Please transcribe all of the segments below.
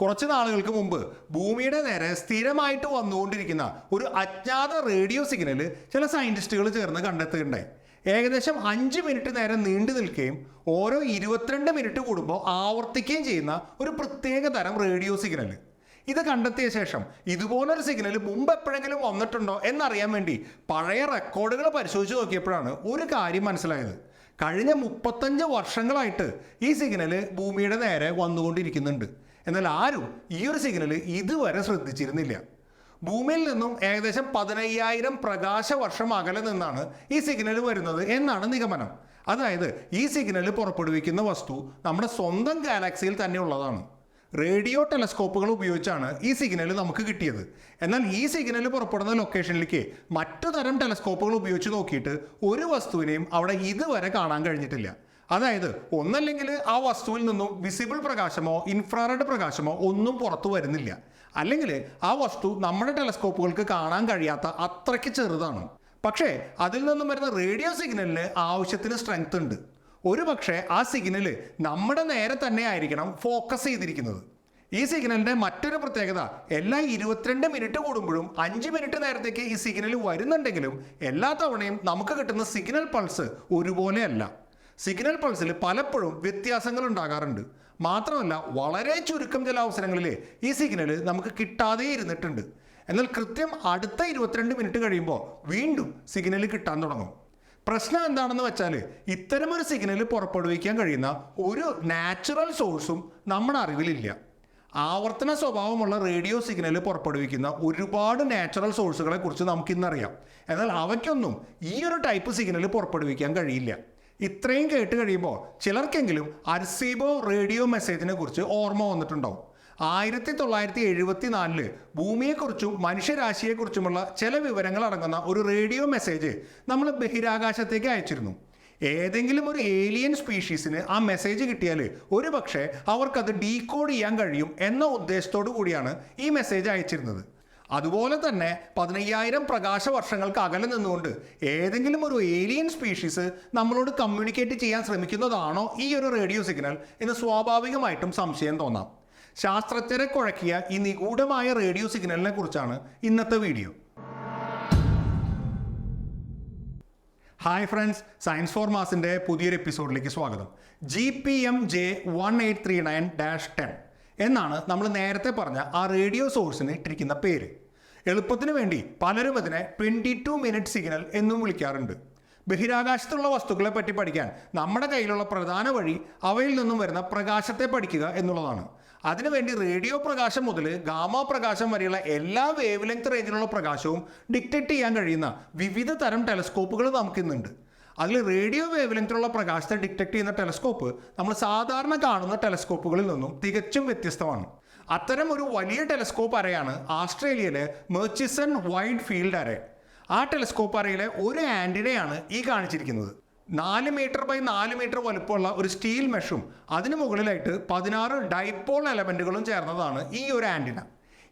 കുറച്ച് നാളുകൾക്ക് മുമ്പ് ഭൂമിയുടെ നേരെ സ്ഥിരമായിട്ട് വന്നുകൊണ്ടിരിക്കുന്ന ഒരു അജ്ഞാത റേഡിയോ സിഗ്നൽ ചില സയന്റിസ്റ്റുകൾ ചേർന്ന് കണ്ടെത്തുകയുണ്ടായി. ഏകദേശം അഞ്ച് മിനിറ്റ് നേരം നീണ്ടു നിൽക്കുകയും ഓരോ ഇരുപത്തിരണ്ട് മിനിറ്റ് കൂടുമ്പോൾ ആവർത്തിക്കുകയും ചെയ്യുന്ന ഒരു പ്രത്യേക തരം റേഡിയോ സിഗ്നൽ ഇത് കണ്ടെത്തിയ ശേഷം ഇതുപോലൊരു സിഗ്നൽ മുമ്പ് എപ്പോഴെങ്കിലും വന്നിട്ടുണ്ടോ എന്നറിയാൻ വേണ്ടി പഴയ റെക്കോർഡുകൾ പരിശോധിച്ച് നോക്കിയപ്പോഴാണ് ഒരു കാര്യം മനസ്സിലായത്. കഴിഞ്ഞ മുപ്പത്തഞ്ച് വർഷങ്ങളായിട്ട് ഈ സിഗ്നൽ ഭൂമിയുടെ നേരെ വന്നുകൊണ്ടിരിക്കുന്നുണ്ട്. എന്നാൽ ആരും ഈ ഒരു സിഗ്നൽ ഇതുവരെ ശ്രദ്ധിച്ചിരുന്നില്ല. ഭൂമിയിൽ നിന്നും ഏകദേശം പതിനയ്യായിരം പ്രകാശ വർഷം അകലെ നിന്നാണ് ഈ സിഗ്നൽ വരുന്നത് എന്നാണ് നിഗമനം. അതായത് ഈ സിഗ്നൽ പുറപ്പെടുവിക്കുന്ന വസ്തു നമ്മുടെ സ്വന്തം ഗാലക്സിയിൽ തന്നെ ഉള്ളതാണ്. റേഡിയോ ടെലസ്കോപ്പുകൾ ഉപയോഗിച്ചാണ് ഈ സിഗ്നൽ നമുക്ക് കിട്ടിയത്. എന്നാൽ ഈ സിഗ്നൽ പുറപ്പെടുന്ന ലൊക്കേഷനിലേക്ക് മറ്റു തരം ടെലസ്കോപ്പുകൾ ഉപയോഗിച്ച് നോക്കിയിട്ട് ഒരു വസ്തുവിനെയും അവിടെ ഇതുവരെ കാണാൻ കഴിഞ്ഞിട്ടില്ല. അതായത് ഒന്നല്ലെങ്കിൽ ആ വസ്തുവിൽ നിന്നും വിസിബിൾ പ്രകാശമോ ഇൻഫ്രാറെഡ് പ്രകാശമോ ഒന്നും പുറത്തു വരുന്നില്ല. അല്ലെങ്കിൽ ആ വസ്തു നമ്മുടെ ടെലസ്കോപ്പുകൾക്ക് കാണാൻ കഴിയാത്ത അത്രയ്ക്ക് ചെറുതാണ്. പക്ഷേ അതിൽ നിന്നും വരുന്ന റേഡിയോ സിഗ്നലിന് ആവശ്യത്തിന് സ്ട്രെങ്ത് ഉണ്ട്. ഒരു പക്ഷേ ആ സിഗ്നൽ നമ്മുടെ നേരെ തന്നെ ആയിരിക്കണം ഫോക്കസ് ചെയ്തിരിക്കുന്നത്. ഈ സിഗ്നലിന്റെ മറ്റൊരു പ്രത്യേകത എല്ലാ ഇരുപത്തിരണ്ട് മിനിറ്റ് കൂടുമ്പോഴും അഞ്ച് മിനിറ്റ് നേരത്തേക്ക് ഈ സിഗ്നൽ വരുന്നുണ്ടെങ്കിലും എല്ലാ തവണയും നമുക്ക് കിട്ടുന്ന സിഗ്നൽ പൾസ് ഒരുപോലെയല്ല. സിഗ്നൽ പൾസിൽ പലപ്പോഴും വ്യത്യാസങ്ങൾ ഉണ്ടാകാറുണ്ട് മാത്രമല്ല വളരെ ചുരുക്കം ചില അവസരങ്ങളിൽ ഈ സിഗ്നൽ നമുക്ക് കിട്ടാതെ ഇരുന്നിട്ടുണ്ട്. എന്നാൽ കൃത്യം അടുത്ത ഇരുപത്തിരണ്ട് മിനിറ്റ് കഴിയുമ്പോൾ വീണ്ടും സിഗ്നൽ കിട്ടാൻ തുടങ്ങും. പ്രശ്നം എന്താണെന്ന് വെച്ചാൽ ഇത്തരമൊരു സിഗ്നൽ പുറപ്പെടുവിക്കാൻ കഴിയുന്ന ഒരു നാച്ചുറൽ സോഴ്സും നമ്മുടെ അറിവിലില്ല. ആവർത്തന സ്വഭാവമുള്ള റേഡിയോ സിഗ്നൽ പുറപ്പെടുവിക്കുന്ന ഒരുപാട് നാച്ചുറൽ സോഴ്സുകളെ കുറിച്ച് നമുക്കിന്നറിയാം. എന്നാൽ അവയ്ക്കൊന്നും ഈ ഒരു ടൈപ്പ് സിഗ്നൽ പുറപ്പെടുവിക്കാൻ കഴിയില്ല. ഇത്രയും കേട്ട് കഴിയുമ്പോൾ ചിലർക്കെങ്കിലും അർസീബോ റേഡിയോ മെസ്സേജിനെ കുറിച്ച് ഓർമ്മ വന്നിട്ടുണ്ടാവും. ആയിരത്തി തൊള്ളായിരത്തി എഴുപത്തി നാലിൽ ഭൂമിയെക്കുറിച്ചും മനുഷ്യരാശിയെക്കുറിച്ചുമുള്ള ചില വിവരങ്ങൾ അടങ്ങുന്ന ഒരു റേഡിയോ മെസ്സേജ് നമ്മൾ ബഹിരാകാശത്തേക്ക് അയച്ചിരുന്നു. ഏതെങ്കിലും ഒരു ഏലിയൻ സ്പീഷീസിന് ആ മെസ്സേജ് കിട്ടിയാൽ ഒരു പക്ഷേ അവർക്കത് ഡീകോഡ് ചെയ്യാൻ കഴിയും എന്ന ഉദ്ദേശത്തോടു കൂടിയാണ് ഈ മെസ്സേജ് അയച്ചിരുന്നത്. അതുപോലെ തന്നെ പതിനയ്യായിരം പ്രകാശ വർഷങ്ങൾക്ക് അകലെ നിന്നുകൊണ്ട് ഏതെങ്കിലും ഒരു ഏലിയൻ സ്പീഷീസ് നമ്മളോട് കമ്മ്യൂണിക്കേറ്റ് ചെയ്യാൻ ശ്രമിക്കുന്നതാണോ ഈ ഒരു റേഡിയോ സിഗ്നൽ എന്ന് സ്വാഭാവികമായിട്ടും സംശയം തോന്നാം. ശാസ്ത്രജ്ഞരെ കുഴക്കിയ ഈ നിഗൂഢമായ റേഡിയോ സിഗ്നലിനെ കുറിച്ചാണ് ഇന്നത്തെ video hi friends science for മാസിന്റെ പുതിയൊരു എപ്പിസോഡിലേക്ക് സ്വാഗതം. G P M J one eight three nine dash ten എന്നാണ് നമ്മൾ നേരത്തെ പറഞ്ഞ ആ റേഡിയോ സോഴ്സിന് ഇട്ടിരിക്കുന്ന പേര്. എളുപ്പത്തിന് വേണ്ടി പലരും അതിനെ ട്വന്റി ടു മിനിറ്റ് സിഗ്നൽ എന്നും വിളിക്കാറുണ്ട്. ബഹിരാകാശത്തുള്ള വസ്തുക്കളെ പറ്റി പഠിക്കാൻ നമ്മുടെ കയ്യിലുള്ള പ്രധാന വഴി അവയിൽ നിന്നും വരുന്ന പ്രകാശത്തെ പഠിക്കുക എന്നുള്ളതാണ്. അതിനുവേണ്ടി റേഡിയോ പ്രകാശം മുതൽ ഗാമ പ്രകാശം വരെയുള്ള എല്ലാ വേവ് ലെങ്ത് റേഞ്ചിലുള്ള പ്രകാശവും ഡിക്റ്റേറ്റ് ചെയ്യാൻ കഴിയുന്ന വിവിധ തരം ടെലസ്കോപ്പുകൾ നമുക്കിന്നുണ്ട്. അതിൽ റേഡിയോ വേവ് ലെങ്ത്തിലുള്ള പ്രകാശത്തെ ഡിറ്റക്ട് ചെയ്യുന്ന ടെലസ്കോപ്പ് നമ്മൾ സാധാരണ കാണുന്ന ടെലസ്കോപ്പുകളിൽ നിന്നും തികച്ചും വ്യത്യസ്തമാണ്. അത്തരം ഒരു വലിയ ടെലസ്കോപ്പ് അറയാണ് ആസ്ട്രേലിയയിലെ മെർച്ചിസൺ വൈഡ് ഫീൽഡ് അറേ. ആ ടെലസ്കോപ്പ് അറയിലെ ഒരു ആന്റിനയാണ് ഈ കാണിച്ചിരിക്കുന്നത്. നാല് മീറ്റർ ബൈ നാല് മീറ്റർ വലുപ്പമുള്ള ഒരു സ്റ്റീൽ മെഷും അതിന് മുകളിലായിട്ട് പതിനാറ് ഡൈപോൾ എലമെന്റുകളും ചേർന്നതാണ് ഈ ഒരു ആന്റിന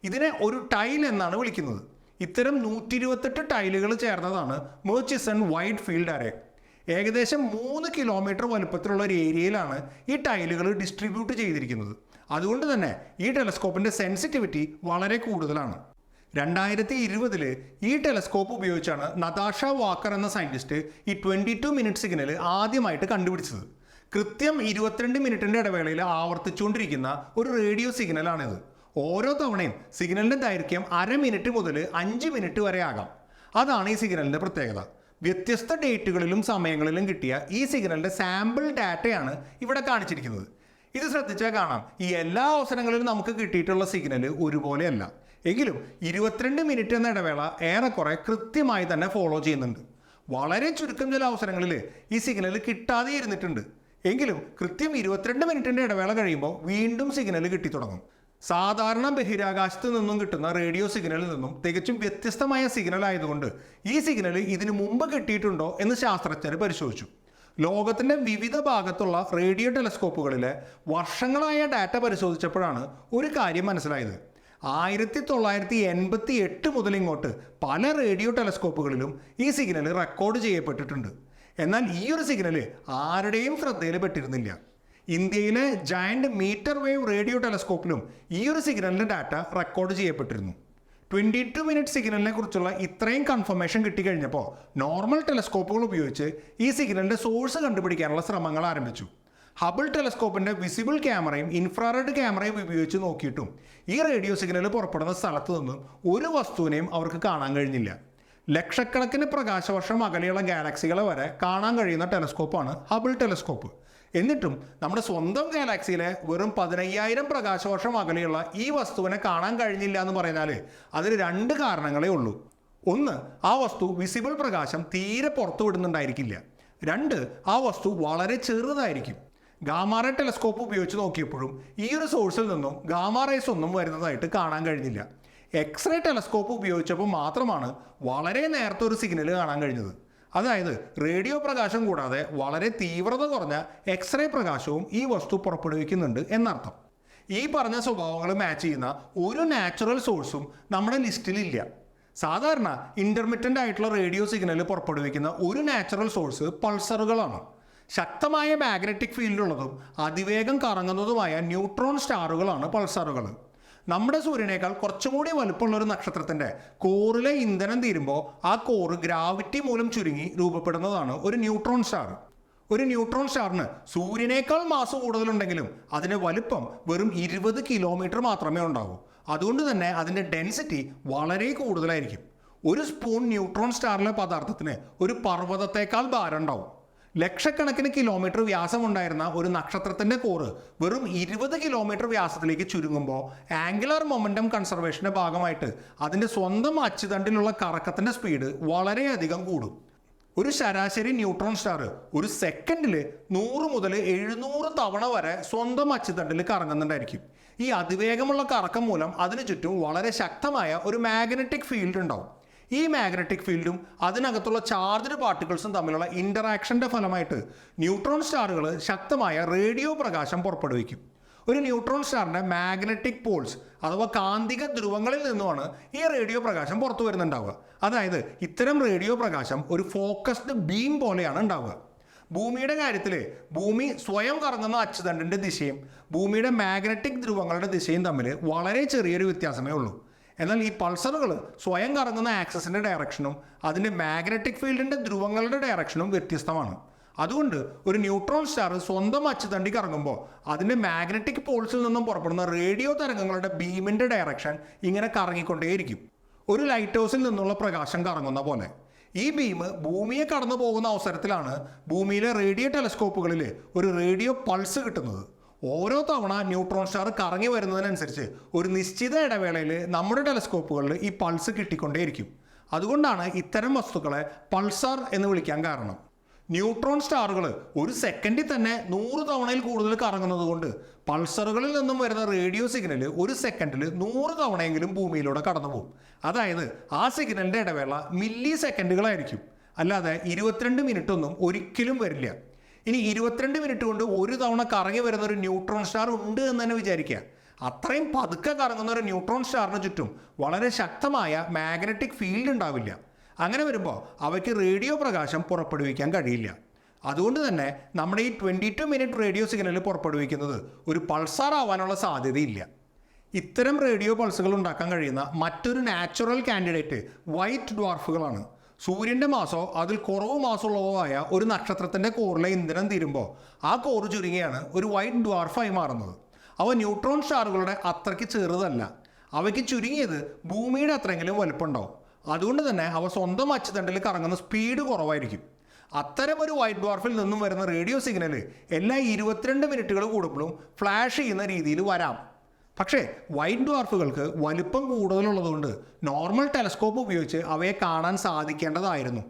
ഇതിനെ ഒരു ടൈൽ എന്നാണ് വിളിക്കുന്നത്. ഇത്തരം നൂറ്റി ഇരുപത്തെട്ട് ടൈലുകൾ ചേർന്നതാണ് മെർച്ചിസൺ വൈഡ് ഫീൽഡ് അറേ. ഏകദേശം മൂന്ന് കിലോമീറ്റർ വലുപ്പത്തിലുള്ള ഒരു ഏരിയയിലാണ് ഈ ടൈലുകൾ ഡിസ്ട്രിബ്യൂട്ട് ചെയ്തിരിക്കുന്നത്. അതുകൊണ്ട് തന്നെ ഈ ടെലസ്കോപ്പിന്റെ സെൻസിറ്റിവിറ്റി വളരെ കൂടുതലാണ്. രണ്ടായിരത്തി ഇരുപതിൽ ഈ ടെലസ്കോപ്പ് ഉപയോഗിച്ചാണ് നതാഷ വാക്കർ എന്ന സയന്റിസ്റ്റ് ഈ ട്വന്റി ടു മിനിറ്റ് സിഗ്നൽ ആദ്യമായിട്ട് കണ്ടുപിടിച്ചത്. കൃത്യം ഇരുപത്തിരണ്ട് മിനിറ്റിന്റെ ഇടവേളയിൽ ആവർത്തിച്ചുകൊണ്ടിരിക്കുന്ന ഒരു റേഡിയോ സിഗ്നലാണിത് ഓരോ തവണയും സിഗ്നലിന്റെ ദൈർഘ്യം അര മിനിറ്റ് മുതൽ അഞ്ച് മിനിറ്റ് വരെ ആകാം. അതാണ് ഈ സിഗ്നലിന്റെ പ്രത്യേകത. വ്യത്യസ്ത ഡേറ്റുകളിലും സമയങ്ങളിലും കിട്ടിയ ഈ സിഗ്നലിന്റെ സാമ്പിൾ ഡാറ്റയാണ് ഇവിടെ കാണിച്ചിരിക്കുന്നത്. ഇത് ശ്രദ്ധിച്ചാൽ കാണാം. ഈ എല്ലാ അവസരങ്ങളിലും നമുക്ക് കിട്ടിയിട്ടുള്ള സിഗ്നൽ ഒരുപോലെയല്ല. എങ്കിലും ഇരുപത്തിരണ്ട് മിനിറ്റ് എന്ന ഇടവേള ഏറെക്കുറെ കൃത്യമായി തന്നെ ഫോളോ ചെയ്യുന്നുണ്ട്. വളരെ ചുരുക്കം ചില അവസരങ്ങളിൽ ഈ സിഗ്നൽ കിട്ടാതെ ഇരുന്നിട്ടുണ്ട്. എങ്കിലും കൃത്യം ഇരുപത്തിരണ്ട് മിനിറ്റിന്റെ ഇടവേള കഴിയുമ്പോൾ വീണ്ടും സിഗ്നൽ കിട്ടി തുടങ്ങും. സാധാരണ ബഹിരാകാശത്ത് നിന്നും കിട്ടുന്ന റേഡിയോ സിഗ്നലിൽ നിന്നും തികച്ചും വ്യത്യസ്തമായ സിഗ്നൽ ആയതുകൊണ്ട് ഈ സിഗ്നൽ ഇതിനു മുമ്പ് കിട്ടിയിട്ടുണ്ടോ എന്ന് ശാസ്ത്രജ്ഞർ പരിശോധിച്ചു. ലോകത്തിന്റെ വിവിധ ഭാഗത്തുള്ള റേഡിയോ ടെലസ്കോപ്പുകളിലെ വർഷങ്ങളായ ഡാറ്റ പരിശോധിച്ചപ്പോഴാണ് ഒരു കാര്യം മനസ്സിലായത്. ആയിരത്തി തൊള്ളായിരത്തി എൺപത്തി എട്ട് മുതൽ ഇങ്ങോട്ട് പല റേഡിയോ ടെലസ്കോപ്പുകളിലും ഈ സിഗ്നൽ റെക്കോർഡ് ചെയ്യപ്പെട്ടിട്ടുണ്ട്. എന്നാൽ ഈ ഒരു സിഗ്നൽ ആരുടെയും ശ്രദ്ധയിൽ പെട്ടിരുന്നില്ല ഇന്ത്യയിലെ ജയന്റ് മീറ്റർ വേവ് റേഡിയോ ടെലസ്കോപ്പിലും ഈ ഒരു സിഗ്നലിന്റെ ഡാറ്റ റെക്കോർഡ് ചെയ്യപ്പെട്ടിരുന്നു. ട്വന്റി ടു മിനിറ്റ് സിഗ്നലിനെ കുറിച്ചുള്ള ഇത്രയും കൺഫർമേഷൻ കിട്ടിക്കഴിഞ്ഞപ്പോൾ നോർമൽ ടെലസ്കോപ്പുകൾ ഉപയോഗിച്ച് ഈ സിഗ്നലിന്റെ സോഴ്സ് കണ്ടുപിടിക്കാനുള്ള ശ്രമങ്ങൾ ആരംഭിച്ചു. ഹബിൾ ടെലസ്കോപ്പിന്റെ വിസിബിൾ ക്യാമറയും ഇൻഫ്രാറെഡ് ക്യാമറയും ഉപയോഗിച്ച് നോക്കിയിട്ടും ഈ റേഡിയോ സിഗ്നൽ പുറപ്പെടുന്ന സ്ഥലത്തു നിന്നും ഒരു വസ്തുവിനെയും അവർക്ക് കാണാൻ കഴിഞ്ഞില്ല. ലക്ഷക്കണക്കിന് പ്രകാശവർഷം അകലെയുള്ള ഗാലക്സികളെ വരെ കാണാൻ കഴിയുന്ന ടെലസ്കോപ്പാണ് ഹബിൾ ടെലസ്കോപ്പ് എന്നിട്ടും നമ്മുടെ സ്വന്തം ഗാലക്സിയിലെ വെറും പതിനയ്യായിരം പ്രകാശവർഷം അകലെയുള്ള ഈ വസ്തുവിനെ കാണാൻ കഴിഞ്ഞില്ല എന്ന് പറഞ്ഞാൽ അതിന് രണ്ട് കാരണങ്ങളേ ഉള്ളൂ. ഒന്ന് ആ വസ്തു വിസിബിൾ പ്രകാശം തീരെ പുറത്തു വിടുന്നുണ്ടായിരിക്കില്ല. രണ്ട് ആ വസ്തു വളരെ ചെറുതായിരിക്കും. ഗാമാറ ടെലസ്കോപ്പ് ഉപയോഗിച്ച് നോക്കിയപ്പോഴും ഈ ഒരു സോഴ്സിൽ നിന്നും ഗാമാറേസ് ഒന്നും വരുന്നതായിട്ട് കാണാൻ കഴിഞ്ഞില്ല. എക്സ്റേ ടെലസ്കോപ്പ് ഉപയോഗിച്ചപ്പോൾ മാത്രമാണ് വളരെ നേരത്തെ ഒരു സിഗ്നൽ കാണാൻ കഴിഞ്ഞത്. അതായത് റേഡിയോ പ്രകാശം കൂടാതെ വളരെ തീവ്രത കുറഞ്ഞ എക്സ്റേ പ്രകാശവും ഈ വസ്തു പുറപ്പെടുവിക്കുന്നുണ്ട് എന്നർത്ഥം. ഈ പറഞ്ഞ സ്വഭാവങ്ങൾ മാച്ച് ചെയ്യുന്ന ഒരു നാച്ചുറൽ സോഴ്സും നമ്മുടെ ലിസ്റ്റിലില്ല. സാധാരണ ഇന്റർമിറ്റന്റ് ആയിട്ടുള്ള റേഡിയോ സിഗ്നൽ പുറപ്പെടുവിക്കുന്ന ഒരു നാച്ചുറൽ സോഴ്സ് പൾസറുകളാണ് ശക്തമായ മാഗ്നറ്റിക് ഫീൽഡുള്ളതും അതിവേഗം കറങ്ങുന്നതുമായ ന്യൂട്രോൺ സ്റ്റാറുകളാണ് പൾസറുകൾ നമ്മുടെ സൂര്യനേക്കാൾ കുറച്ചും കൂടി വലുപ്പമുള്ള ഒരു നക്ഷത്രത്തിന്റെ കോറിലെ ഇന്ധനം തീരുമ്പോൾ ആ കോറ് ഗ്രാവിറ്റി മൂലം ചുരുങ്ങി രൂപപ്പെടുന്നതാണ് ഒരു ന്യൂട്രോൺ സ്റ്റാർ. ഒരു ന്യൂട്രോൺ സ്റ്റാറിന് സൂര്യനേക്കാൾ മാസ് കൂടുതലുണ്ടെങ്കിലും അതിന്റെ വലുപ്പം വെറും ഇരുപത് കിലോമീറ്റർ മാത്രമേ ഉണ്ടാവൂ. അതുകൊണ്ട് തന്നെ അതിന്റെ ഡെൻസിറ്റി വളരെ കൂടുതലായിരിക്കും. ഒരു സ്പൂൺ ന്യൂട്രോൺ സ്റ്റാറിലെ പദാർത്ഥത്തിന് ഒരു പർവതത്തേക്കാൾ ഭാരം ഉണ്ടാവും. ലക്ഷക്കണക്കിന് കിലോമീറ്റർ വ്യാസമുണ്ടായിരുന്ന ഒരു നക്ഷത്രത്തിന്റെ കോറ് വെറും ഇരുപത് കിലോമീറ്റർ വ്യാസത്തിലേക്ക് ചുരുങ്ങുമ്പോൾ ആംഗുലർ മൊമെന്റം കൺസർവേഷന്റെ ഭാഗമായിട്ട് അതിന്റെ സ്വന്തം അച്ചുതണ്ടിലുള്ള കറക്കത്തിന്റെ സ്പീഡ് വളരെയധികം കൂടും. ഒരു ശരാശരി ന്യൂട്രോൺ സ്റ്റാർ ഒരു സെക്കൻഡിൽ നൂറ് മുതൽ എഴുന്നൂറ് തവണ വരെ സ്വന്തം അച്ചുതണ്ടിൽ കറങ്ങുന്നുണ്ടായിരിക്കും. ഈ അതിവേഗമുള്ള കറക്കം മൂലം അതിനു ചുറ്റും വളരെ ശക്തമായ ഒരു മാഗ്നറ്റിക് ഫീൽഡ് ഉണ്ടാവും. ഈ മാഗ്നറ്റിക് ഫീൽഡും അതിനകത്തുള്ള ചാർജ്ഡ് പാർട്ടിക്കിൾസും തമ്മിലുള്ള ഇന്ററാക്ഷന്റെ ഫലമായിട്ട് ന്യൂട്രോൺ സ്റ്റാറുകൾ ശക്തമായ റേഡിയോ പ്രകാശം പുറപ്പെടുവിക്കും. ഒരു ന്യൂട്രോൺ സ്റ്റാറിന്റെ മാഗ്നറ്റിക് പോൾസ് അഥവാ കാന്തിക ധ്രുവങ്ങളിൽ നിന്നുമാണ് ഈ റേഡിയോ പ്രകാശം പുറത്തു വരുന്നുണ്ടാവുക. അതായത് ഇത്തരം റേഡിയോ പ്രകാശം ഒരു ഫോക്കസ്ഡ് ബീം പോലെയാണ് ഉണ്ടാവുക. ഭൂമിയുടെ കാര്യത്തിൽ ഭൂമി സ്വയം കറങ്ങുന്ന അച്ചുതണ്ടിന്റെ ദിശയും ഭൂമിയുടെ മാഗ്നറ്റിക് ധ്രുവങ്ങളുടെ ദിശയും തമ്മിൽ വളരെ ചെറിയൊരു വ്യത്യാസമേ ഉള്ളൂ. എന്നാൽ ഈ പൾസറുകൾ സ്വയം കറങ്ങുന്ന ആക്സസിന്റെ ഡയറക്ഷനും അതിന്റെ മാഗ്നറ്റിക് ഫീൽഡിന്റെ ധ്രുവങ്ങളുടെ ഡയറക്ഷനും വ്യത്യസ്തമാണ്. അതുകൊണ്ട് ഒരു ന്യൂട്രോൺ സ്റ്റാർ സ്വന്തം അച്ചുതണ്ടി കറങ്ങുമ്പോൾ അതിന്റെ മാഗ്നറ്റിക് പോൾസിൽ നിന്നും പുറപ്പെടുന്ന റേഡിയോ തരംഗങ്ങളുടെ ബീമിന്റെ ഡയറക്ഷൻ ഇങ്ങനെ കറങ്ങിക്കൊണ്ടേയിരിക്കും. ഒരു ലൈറ്റ് ഹൗസിൽ നിന്നുള്ള പ്രകാശം കറങ്ങുന്ന പോലെ. ഈ ബീം ഭൂമിയെ കടന്നു പോകുന്ന അവസരത്തിലാണ് ഭൂമിയിലെ റേഡിയോ ടെലസ്കോപ്പുകളിൽ ഒരു റേഡിയോ പൾസ് കിട്ടുന്നത്. ഓരോ തവണ ന്യൂട്രോൺ സ്റ്റാർ കറങ്ങി വരുന്നതിനനുസരിച്ച് ഒരു നിശ്ചിത ഇടവേളയിൽ നമ്മുടെ ടെലസ്കോപ്പുകളിൽ ഈ പൾസ് കിട്ടിക്കൊണ്ടേയിരിക്കും. അതുകൊണ്ടാണ് ഇത്തരം വസ്തുക്കളെ പൾസാർ എന്ന് വിളിക്കാൻ കാരണം. ന്യൂട്രോൺ സ്റ്റാറുകൾ ഒരു സെക്കൻഡിൽ തന്നെ നൂറ് തവണയിൽ കൂടുതൽ കറങ്ങുന്നത് കൊണ്ട് പൾസറുകളിൽ നിന്നും വരുന്ന റേഡിയോ സിഗ്നൽ ഒരു സെക്കൻഡിൽ നൂറ് തവണയെങ്കിലും ഭൂമിയിലൂടെ കടന്നു പോകും അതായത് ആ സിഗ്നലിന്റെ ഇടവേള മില്ലി സെക്കൻഡുകളായിരിക്കും അല്ലാതെ ഇരുപത്തിരണ്ട് മിനിറ്റ് ഒന്നും ഒരിക്കലും വരില്ല. ഇനി ഇരുപത്തിരണ്ട് മിനിറ്റ് കൊണ്ട് ഒരു തവണ കറങ്ങി വരുന്ന ഒരു ന്യൂട്രോൺ സ്റ്റാർ ഉണ്ട് എന്ന് തന്നെ വിചാരിക്കുക. അത്രയും പതുക്കെ കറങ്ങുന്ന ഒരു ന്യൂട്രോൺ സ്റ്റാറിന് ചുറ്റും വളരെ ശക്തമായ മാഗ്നറ്റിക് ഫീൽഡ് ഉണ്ടാവില്ല. അങ്ങനെ വരുമ്പോൾ അവയ്ക്ക് റേഡിയോ പ്രകാശം പുറപ്പെടുവിക്കാൻ കഴിയില്ല. അതുകൊണ്ട് തന്നെ നമ്മുടെ ഈ twenty two minute radio signal പുറപ്പെടുവിക്കുന്നത് ഒരു പൾസാർ ആവാനുള്ള സാധ്യതയില്ല. ഇത്തരം റേഡിയോ പൾസുകൾ ഉണ്ടാക്കാൻ കഴിയുന്ന മറ്റൊരു നാച്ചുറൽ കാൻഡിഡേറ്റ് വൈറ്റ് ഡ്വാർഫുകളാണ് സൂര്യന്റെ മാസോ അതിൽ കുറവ് മാസമുള്ളതോ ആയ ഒരു നക്ഷത്രത്തിന്റെ കോറിലെ ഇന്ധനം തീരുമ്പോൾ ആ കോറ് ചുരുങ്ങിയാണ് ഒരു വൈറ്റ് ഡ്വാർഫായി മാറുന്നത്. അവ ന്യൂട്രോൺ സ്റ്റാറുകളുടെ അത്രയ്ക്ക് ചെറുതല്ല. അവയ്ക്ക് ചുരുങ്ങിയത് ഭൂമിയുടെ അത്രയെങ്കിലും വലുപ്പമുണ്ടാവും അതുകൊണ്ട് തന്നെ അവ സ്വന്തം അച്ചുതണ്ടിൽ കറങ്ങുന്ന സ്പീഡ് കുറവായിരിക്കും. അത്തരം ഒരു വൈറ്റ് ഡ്വാർഫിൽ നിന്നും വരുന്ന റേഡിയോ സിഗ്നൽ എല്ലാ ഇരുപത്തിരണ്ട് മിനിറ്റുകൾ കൂടുമ്പോഴും ഫ്ലാഷ് ചെയ്യുന്ന രീതിയിൽ വരാം. പക്ഷേ വൈറ്റ് ഡ്വാർഫുകൾക്ക് വലിപ്പം കൂടുതലുള്ളതുകൊണ്ട് നോർമൽ ടെലസ്കോപ്പ് ഉപയോഗിച്ച് അവയെ കാണാൻ സാധിക്കേണ്ടതായിരുന്നു.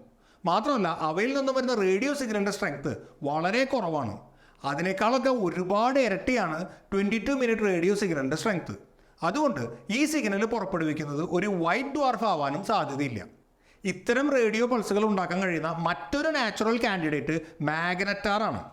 മാത്രമല്ല അവയിൽ നിന്ന് വരുന്ന റേഡിയോ സിഗ്നലിന്റെ സ്ട്രെങ്ത് വളരെ കുറവാണ്. അതിനേക്കാളൊക്കെ ഒരുപാട് ഇരട്ടിയാണ് ട്വന്റി ടു മിനിറ്റ് റേഡിയോ സിഗ്നലിന്റെ സ്ട്രെങ്ത്. അതുകൊണ്ട് ഈ സിഗ്നൽ പുറപ്പെടുവിക്കുന്നത് ഒരു വൈറ്റ് ഡ്വാർഫ് ആവാനും സാധ്യതയില്ല. ഇത്തരം റേഡിയോ പൾസുകൾ ഉണ്ടാക്കാൻ കഴിയുന്ന മറ്റൊരു നാച്ചുറൽ കാൻഡിഡേറ്റ് മാഗ്നറ്റാറാണ്.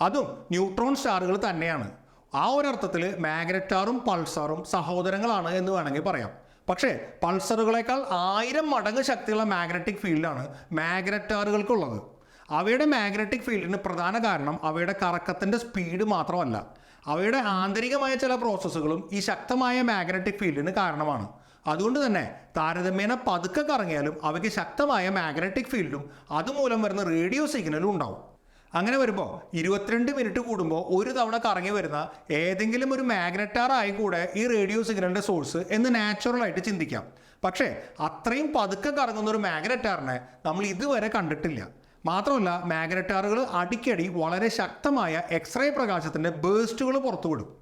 അതും ന്യൂട്രോൺ സ്റ്റാറുകൾ തന്നെയാണ്. ആ ഒരർത്ഥത്തിൽ മാഗ്നറ്റാറും പൾസാറും സഹോദരങ്ങളാണ് എന്ന് വേണമെങ്കിൽ പറയാം. പക്ഷേ പൾസറുകളേക്കാൾ ആയിരം മടങ്ങ് ശക്തിയുള്ള മാഗ്നറ്റിക് ഫീൽഡാണ് മാഗ്നറ്റാറുകൾക്കുള്ളത്. അവയുടെ മാഗ്നറ്റിക് ഫീൽഡിന് പ്രധാന കാരണം അവയുടെ കറക്കത്തിന്റെ സ്പീഡ് മാത്രമല്ല. അവയുടെ ആന്തരികമായ ചില പ്രോസസ്സുകളും ഈ ശക്തമായ മാഗ്നറ്റിക് ഫീൽഡിന് കാരണമാണ്. അതുകൊണ്ട് തന്നെ താരതമ്യേന പതുക്കെ കറങ്ങിയാലും അവയ്ക്ക് ശക്തമായ മാഗ്നറ്റിക് ഫീൽഡും അതുമൂലം വരുന്ന റേഡിയോ സിഗ്നലും ഉണ്ടാവും. അങ്ങനെ വരുമ്പോൾ ഇരുപത്തിരണ്ട് മിനിറ്റ് കൂടുമ്പോൾ ഒരു തവണ കറങ്ങി വരുന്ന ഏതെങ്കിലും ഒരു മാഗ്നറ്റാർ ആയി കൂടെ ഈ റേഡിയോ സിഗ്നലിന്റെ സോഴ്സ് എന്ന് നാച്ചുറലായിട്ട് ചിന്തിക്കാം. പക്ഷേ അത്രയും പതുക്കെ കറങ്ങുന്ന ഒരു മാഗ്നറ്റാറിനെ നമ്മൾ ഇതുവരെ കണ്ടിട്ടില്ല. മാത്രമല്ല മാഗ്നറ്റാറുകൾ അടിക്കടി വളരെ ശക്തമായ എക്സ്റേ പ്രകാശത്തിന്റെ ബേസ്റ്റുകൾ പുറത്തുവിടും.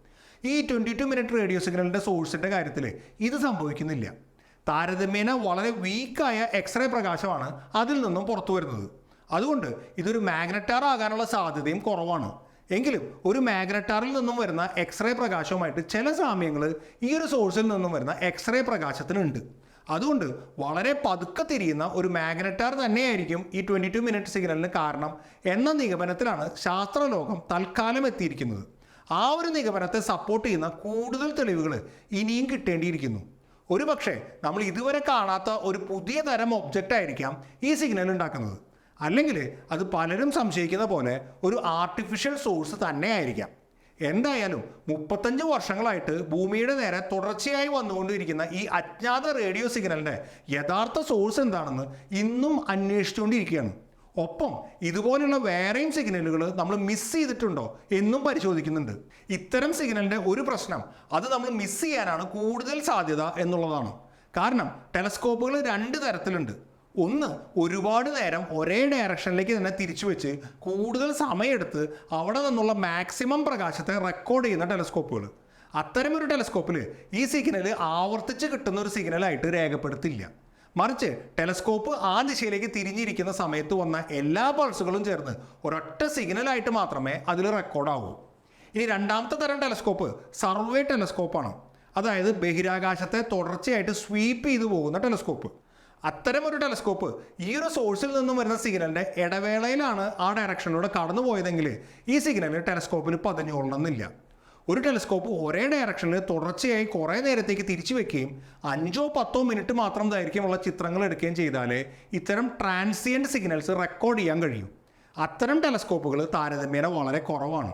ഈ ട്വന്റി ടു മിനിറ്റ് റേഡിയോ സിഗ്നലിന്റെ സോഴ്സിന്റെ കാര്യത്തിൽ ഇത് സംഭവിക്കുന്നില്ല. താരതമ്യേന വളരെ വീക്കായ എക്സ്റേ പ്രകാശമാണ് അതിൽ നിന്നും പുറത്തു വരുന്നത് അതുകൊണ്ട് ഇതൊരു മാഗ്നറ്റാർ ആകാനുള്ള സാധ്യതയും കുറവാണ്. എങ്കിലും ഒരു മാഗ്നറ്റാറിൽ നിന്നും വരുന്ന എക്സ്റേ പ്രകാശവുമായിട്ട് ചില സാമ്യങ്ങൾ ഈ ഒരു സോഴ്സിൽ നിന്നും വരുന്ന എക്സ്റേ പ്രകാശത്തിനുണ്ട് അതുകൊണ്ട് വളരെ പതുക്കെ തിരിയുന്ന ഒരു മാഗ്നറ്റാർ തന്നെയായിരിക്കും ഈ ട്വന്റി ടു മിനിറ്റ് സിഗ്നലിന് കാരണം എന്ന നിഗമനത്തിലാണ് ശാസ്ത്രലോകം തൽക്കാലം എത്തിയിരിക്കുന്നത്. ആ ഒരു നിഗമനത്തെ സപ്പോർട്ട് ചെയ്യുന്ന കൂടുതൽ തെളിവുകൾ ഇനിയും കിട്ടേണ്ടിയിരിക്കുന്നു. ഒരു പക്ഷേ നമ്മൾ ഇതുവരെ കാണാത്ത ഒരു പുതിയ തരം ഒബ്ജക്റ്റ് ആയിരിക്കാം ഈ സിഗ്നൽ ഉണ്ടാക്കുന്നത്. അല്ലെങ്കിൽ അത് പലരും സംശയിക്കുന്ന പോലെ ഒരു ആർട്ടിഫിഷ്യൽ സോഴ്സ് തന്നെ ആയിരിക്കാം എന്തായാലും മുപ്പത്തഞ്ച് വർഷങ്ങളായിട്ട് ഭൂമിയുടെ നേരെ തുടർച്ചയായി വന്നുകൊണ്ടിരിക്കുന്ന ഈ അജ്ഞാത റേഡിയോ സിഗ്നലിന്റെ യഥാർത്ഥ സോഴ്സ് എന്താണെന്ന് ഇന്നും അന്വേഷിച്ചുകൊണ്ടിരിക്കുകയാണ്. ഒപ്പം ഇതുപോലെയുള്ള വേറെയും സിഗ്നലുകൾ നമ്മൾ മിസ് ചെയ്തിട്ടുണ്ടോ എന്നും പരിശോധിക്കുന്നുണ്ട്. ഇത്തരം സിഗ്നലിന്റെ ഒരു പ്രശ്നം അത് നമ്മൾ മിസ് ചെയ്യാനാണ് കൂടുതൽ സാധ്യത എന്നുള്ളതാണ്. കാരണം ടെലസ്കോപ്പുകൾ രണ്ട് തരത്തിലുണ്ട്. ഒന്ന് ഒരുപാട് നേരം ഒരേ ഡയറക്ഷനിലേക്ക് തന്നെ തിരിച്ചു വെച്ച് കൂടുതൽ സമയമെടുത്ത് അവിടെ നിന്നുള്ള മാക്സിമം പ്രകാശത്തെ റെക്കോർഡ് ചെയ്യുന്ന ടെലസ്കോപ്പുകൾ അത്തരമൊരു ടെലസ്കോപ്പിൽ ഈ സിഗ്നൽ ആവർത്തിച്ച് കിട്ടുന്ന ഒരു സിഗ്നലായിട്ട് രേഖപ്പെടുത്തില്ല. മറിച്ച് ടെലസ്കോപ്പ് ആ ദിശയിലേക്ക് തിരിഞ്ഞിരിക്കുന്ന സമയത്ത് വന്ന എല്ലാ പൾസുകളും ചേർന്ന് ഒരൊറ്റ സിഗ്നലായിട്ട് മാത്രമേ അതിൽ റെക്കോർഡാവൂ ഇനി രണ്ടാമത്തെ തരം ടെലസ്കോപ്പ് സർവേ ടെലസ്കോപ്പാണ് അതായത് ബഹിരാകാശത്തെ തുടർച്ചയായിട്ട് സ്വീപ്പ് ചെയ്തു പോകുന്ന ടെലസ്കോപ്പ് അത്തരം ഒരു ടെലസ്കോപ്പ് ഈ ഒരു സോഴ്സിൽ നിന്നും വരുന്ന സിഗ്നലിന്റെ ഇടവേളയിലാണ് ആ ഡയറക്ഷനിലൂടെ കടന്നു പോയതെങ്കിൽ ഈ സിഗ്നൽ ടെലസ്കോപ്പിൽ പതിഞ്ഞുകൊള്ളണമെന്നില്ല ഒരു ടെലസ്കോപ്പ് ഒരേ ഡയറക്ഷനിൽ തുടർച്ചയായി കുറേ നേരത്തേക്ക് തിരിച്ചു വെക്കുകയും അഞ്ചോ പത്തോ മിനിറ്റ് മാത്രം ദൈർഘ്യമുള്ള ചിത്രങ്ങൾ എടുക്കുകയും ചെയ്താലേ ഇത്തരം ട്രാൻസിയന്റ് സിഗ്നൽസ് റെക്കോർഡ് ചെയ്യാൻ കഴിയും. അത്തരം ടെലസ്കോപ്പുകൾ താരതമ്യേന വളരെ കുറവാണ്.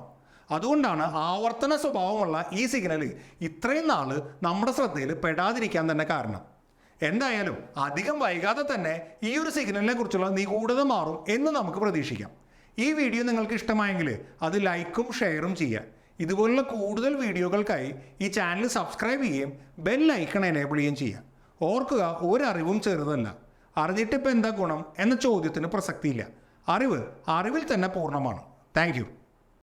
അതുകൊണ്ടാണ് ആവർത്തന സ്വഭാവമുള്ള ഈ സിഗ്നൽ ഇത്രയും നാൾ നമ്മുടെ ശ്രദ്ധയിൽ പെടാതിരിക്കാൻ തന്നെ കാരണം. എന്തായാലും അധികം വൈകാതെ തന്നെ ഈ ഒരു സിഗ്നലിനെ കുറിച്ചുള്ള നിഗൂഢത മാറും എന്ന് നമുക്ക് പ്രതീക്ഷിക്കാം. ഈ വീഡിയോ നിങ്ങൾക്ക് ഇഷ്ടമായെങ്കിൽ അത് ലൈക്കും ഷെയറും ചെയ്യുക. ഇതുപോലുള്ള കൂടുതൽ വീഡിയോകൾക്കായി ഈ ചാനൽ സബ്സ്ക്രൈബ് ചെയ്യുകയും ബെൽ ഐക്കൺ എനേബിൾ ചെയ്യുകയും ചെയ്യുക. ഓർക്കുക ഒരറിവും ചെറുതല്ല. അറിഞ്ഞിട്ടിപ്പോൾ എന്താ ഗുണം എന്ന ചോദ്യത്തിന് പ്രസക്തിയില്ല. അറിവ് അറിവിൽ തന്നെ പൂർണമാണ്. താങ്ക്